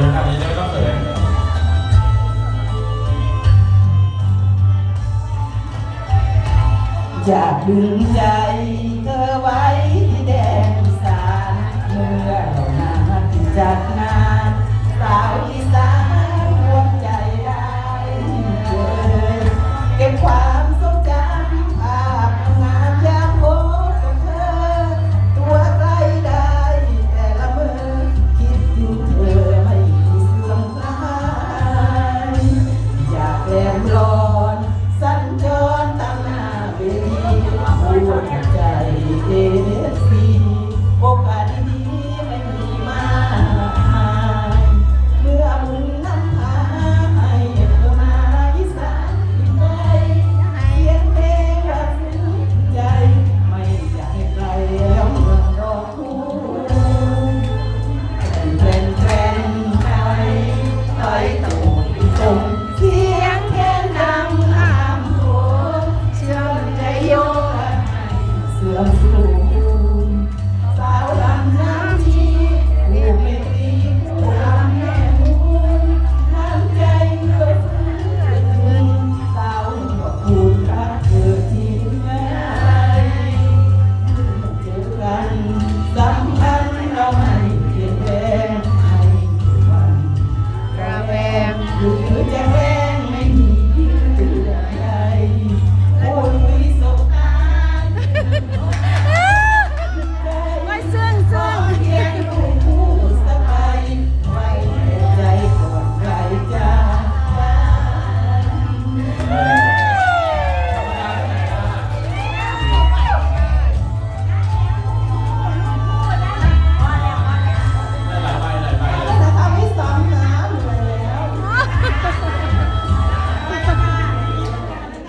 โอกาสนี้ไม่ต้องเขิน อยากดึงใจ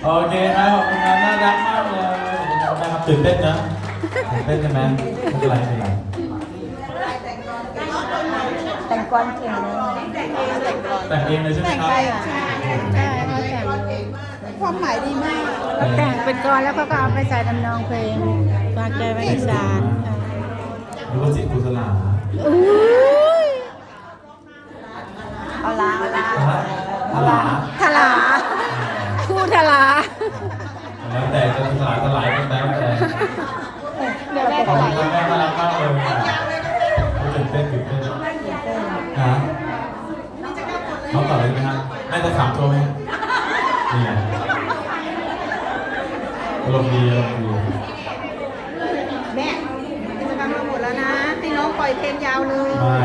โอเคครับขอบคุณครับน่ารักมากเลยนะครับตื่นเต้นนะตื่นเต้นใช่ไหมไม่เป็นไรไม่เป็นไรแต่งกรเก่งเลยแต่งเองเลยใช่ไหมครับใช่ใช่เขาแต่งความหมายดีมากเขาแต่งเป็นกรแล้วเขาก็เอาไปใส่ทำนองเพลงฝากใจไว้อีสานค่ะหรือว่าจิตกุศลาเอาละเอาละฮะหลาลา สลายสลายกันแล้วแต่เดี๋ยวแม่ขอบทคุณลาครับแม่น่ารักมากเลยตื่นเต้นตื่นเต้นฮะน้องต่อเลยไหมฮะให้จะสามตัวไหมนี่ไงอารมณ์ดีอารมณ์ดีแม่กิจกรรมเราหมดแล้วนะ ให้น้องปล่อยเพลงยาวเลยไม่